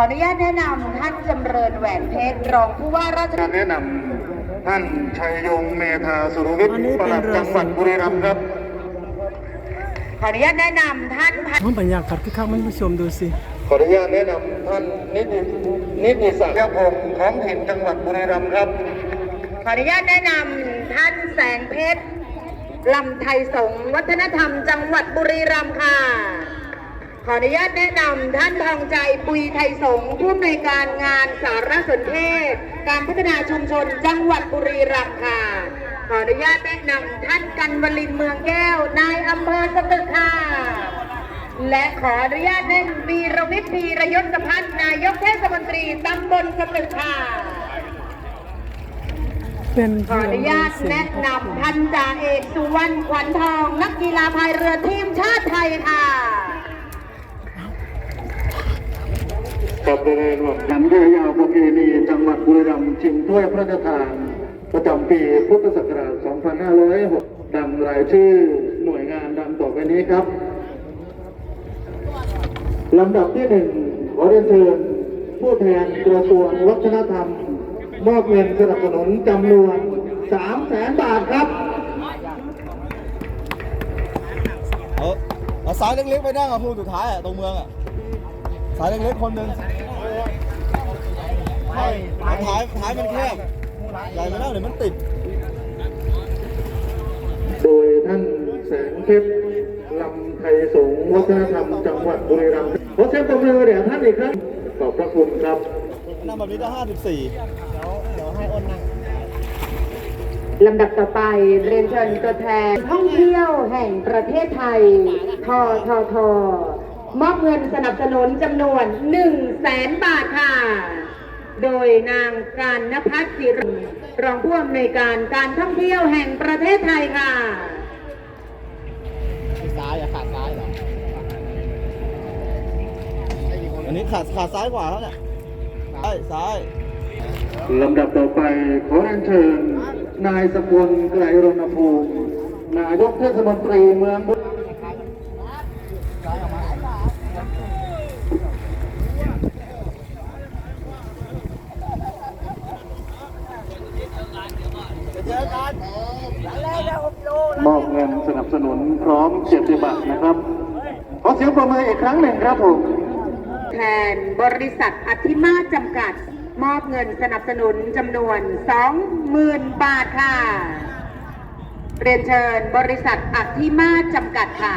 ออนุญาตแนะนำท่านจำเริญแหวนเพชรรองผู้ว่าราชกาการรแนะนำท่านชัยยงเมธาสุรวิทย์อันนี้ปเป็นลัดเรือจังหวัดบุรีรัมย์ครับขออนุญาตแนะนำท่านพันห้องบรรยากาศคึกคักไหมท่านผู้ชมดูสิ ขออนุญาตแนะนำท่านนิตินิติศักดิ์พงศ์ท้องถิ่นจังหวัดบุรีรัมย์ครับ ขออนุญาตแนะนำท่านแสงเพชรลำไทยสงฆ์วัฒนธรรมจังหวัดบุรีรัมย์ค่ะข ออนุญาตแนะนำท่านทองใจปุยไทยสงผู้อำนวยการงานสารสนเทศ การพัฒนาชุมชนจังหวัดบุรีรัมย์ค่ะ ขออนุญาตแนะนำท่านกันวลินเมืองแก้วนายอำเภอสตึกค่ะและขออนุญาตแนะนำวีรวิทย์พีรยศพัฒน์นายกเทศมนตรีตำบลสตึกค่ะขออนุญาตแนะนำพันจ่าเอกสุวรรณขวัญทอง นักกีฬาพายเรือทีมชาติไทยค่ะ กับเรียนว่าหนังเรือยาวประเพณีจังหวัดบุรีรัมย์ชิงถ้วยพระราชทาน ประจำปีพุทธศักราช 2506 ดังรายชื่อหน่วยงานดังต่อไปนี้ครับลำดับที่หนึ่งขอเรียนเชิญผู้แทนกระทรวงวัฒนธรรม มอบเงินสนับสนุนจำนวน3แสนบาทครับเอาเอาสายเล็กๆไปนั่งอะพูสุดท้ายอะตรงเมืองอะสายเล็กๆคนหนึ่ง ไม่ท้ายท้ายมันแคบใหญ่ไปแล้วเดี๋ยวมันติด โดยท่านแสงเพชรลำไทยสงฆ์วัฒนธรรมจังหวัดบุรีรัมย์ขอเสียงปรบมือแด่ท่านอีกครั้งขอบพระคุณครับนั่งแบบนี้ได้ห้าสิบสี่เดี๋ยวเดี๋ยวให้อ้นนั่งลำดับต่อไปเรียนเชิญตัวแทนท่องเที่ยวแห่งประเทศไทยททท มอบเงินสนับสนุนจำนวน1 0 0 0 0แสนบาทค่ะ โดยนางการนภัสศิริรองผู้อำนวยการการท่องเที่ยวแห่งประเทศไทยค่ะซ้ายอะขาดซ้ายเหรออันนี้ขาดขาดซ้ายกว่าแล้วเนี่ยซ้ายซ้ายลำดับต่อไปขอเรียนเชิญนายสกุลไกรรณภูมินายกเทศมนตรีเมืองบุรี ม อบเงินสนับสนุนพร้อมเกียรติบัตรนะครับ ขอเสียงประมืออีกครั้งหนึ่งครับผมแทนบริษัทอธิมาจำกัด มอบเงินสนับสนุนจำนวน 20,000 บาทค่ะ เรียนเชิญบริษัทอธิมาจำกัดค่ะ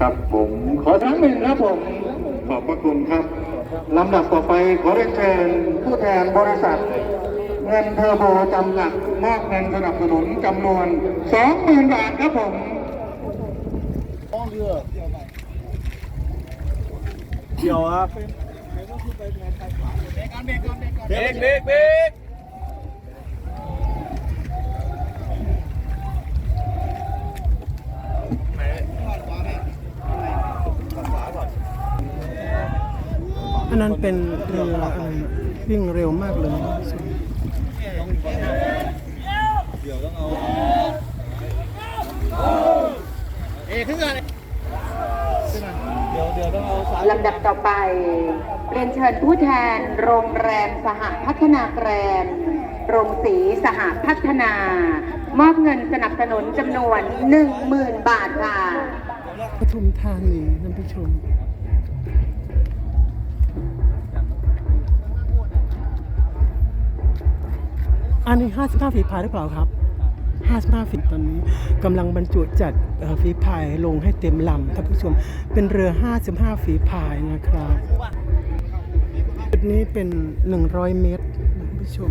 ครับผมขอครั้งหนึ่งครับผมขอบพระคุณครับลำดับต่อไปขอเรียนเชิญผู้แทนบริษัท เงินเทอร์โบจำกัดมอบเงินสนับสนุนจำนวน20,000บาทครับผมเกี่ยวครับเบรกเบรกเบรก อันนั้นเป็นเรืออะไรนะวิ่งเร็วมากเลยนะท่านผู้ชมเดี๋ยวต้องเอาเอ๊ขึ้นก่อนเดี๋ยวเดี๋ยวต้องเอาสายลำดับต่อไป เรียนเชิญผู้แทนโรงแรมสหพัฒนาแกรนด์โรงสีสหพัฒนา มอบเงินสนับสนุนจำนวน 10,000 บาทค่ะปทุมธานีท่านผู้ชม อันนี้ 55 ฝีพายหรือเปล่าครับ 55 ฝีตอนนี้กำลังบรรจุจัดฝีพายลงให้เต็มลำท่านผู้ชม เป็นเรือ 55 ฝีพายนะครับจุดนี้เป็น 100 เมตรท่านผู้ชม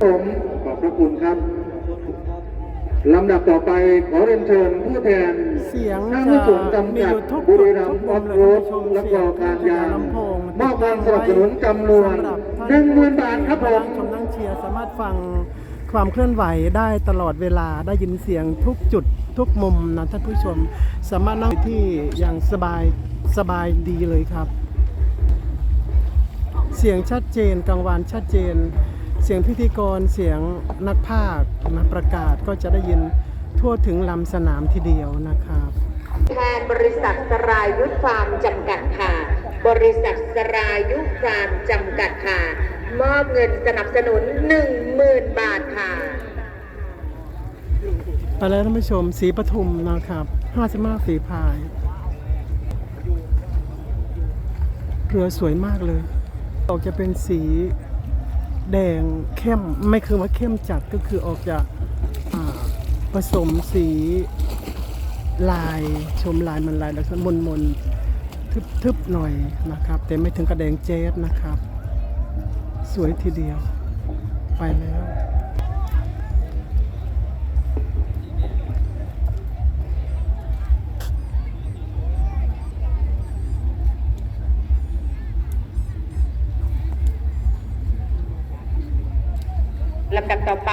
ผมขอบพระคุณครับ ลำดับต่อไปขอเรียนเชิญผู้แทนเสียงห้างจะหุ้นส่วนจำมีกัอดยู่ทุกบุจุรีดรัมทุกย์อมุอมฟเลยโรท่านดผู้ชมและเสียก็งการจากยางลำโพงมอบเงินสนับสนุนจำนวนสำหรับท่านหนึ่งหมื่นบาทครับผนั่มงชมนั่งเชียร์สามารถฟังความเคลื่อนไหวได้ตลอดเวลาได้ยินเสียงทุกจุดทุกมุมนะท่านผู้ชม สามารถนั่งที่อย่างสบายสบายดีเลยครับ เสียงชัดเจนกลางวันชัดเจนเสียงพิธีกรเสียงนักภาคนักประกาศก็จะได้ยินทั่วถึงลำสนามทีเดียวนะครับแทนบริษัทสรายุทธฟาร์มจำกัดค่ะ บริษัทสรายุทธฟาร์มจำกัดค่ะ มอบเงินสนับสนุน 10,000 บาทค่ะไปแล้วท่านผู้ชมสีปทุมนะครับ 55ฝีพาย เรือสวยมากเลยออกจะเป็นสี แดงเข้มไม่คือว่าเข้มจัดก็คือออกจากผสมสีลายชมลายมันลายลักษณะมนมนทึบๆหน่อยนะครับ แต่ไม่ถึงกระแดงเจสนะครับ สวยทีเดียว ไปแล้ว ลำดับต่อไป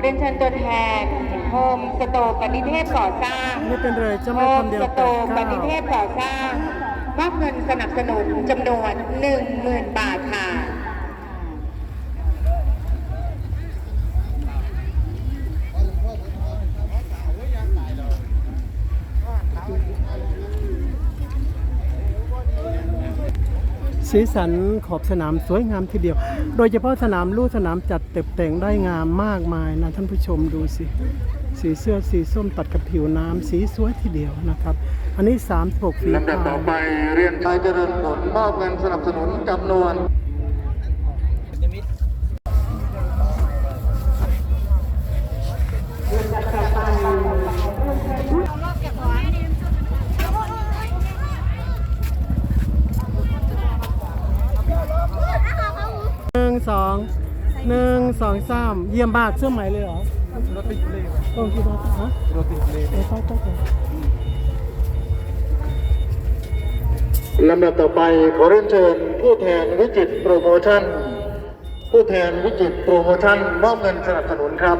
เรียนเชิญตัวแทนโฮมสโตร์กนิเทศก่อสร้างไม่เป็นไรเจ้าโฮแม่มคำเดียวสแปโตดร์กเก้านิเทศก่อสร้างมอบเงินสนับสนุนจำนวน 10,000 บาทค่ะ สีสันขอบสนามสวยงามทีเดียว โดยเฉพาะสนามลู่สนามจัดเต็บแต่งได้งามมากมายนะท่านผู้ชมดูสิ สีเสื้อสีส้มตัดกับผิวน้ำสีสวยทีเดียวนะครับ อันนี้36ฝีลำดับพาต่อไปเรียนชายเจริญผลมอบเงินสนับสนุนจำนวน สองหนึ่งสองสามเยี่ยมมากเสื้อใหม่เลยเหรอรติดเลยตรงที่รถฮะรติดเลยไปไปไปลำดับต่อไปขอเรียนเชิญผู้แทนวิจิตรโปรโมชั่น ผู้แทนวิจิตรโปรโมชั่นมอบเงินสนับสนุนครับ